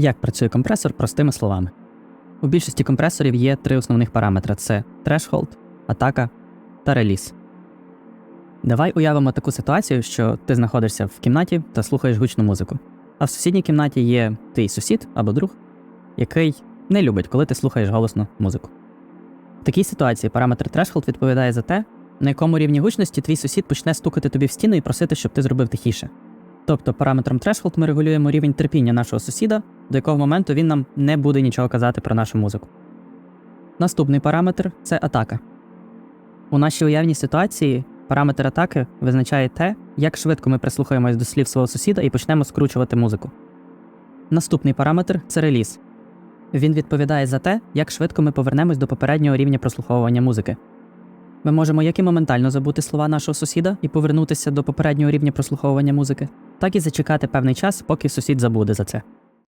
Як працює компресор простими словами? У більшості компресорів є три основних параметри: це threshold, атака та реліз. Давай уявимо таку ситуацію, що ти знаходишся в кімнаті та слухаєш гучну музику. А в сусідній кімнаті є твій сусід або друг, який не любить, коли ти слухаєш голосно музику. В такій ситуації параметр threshold відповідає за те, на якому рівні гучності твій сусід почне стукати тобі в стіну і просити, щоб ти зробив тихіше. Тобто параметром threshold ми регулюємо рівень терпіння нашого сусіда, до якого моменту він нам не буде нічого казати про нашу музику. Наступний параметр це атака. У нашій уявній ситуації параметр атаки визначає те, як швидко ми прислухаємось до слів свого сусіда і почнемо скручувати музику. Наступний параметр це реліз. Він відповідає за те, як швидко ми повернемось до попереднього рівня прослуховування музики. Ми можемо як і моментально забути слова нашого сусіда і повернутися до попереднього рівня прослуховування музики, так і зачекати певний час, поки сусід забуде за це.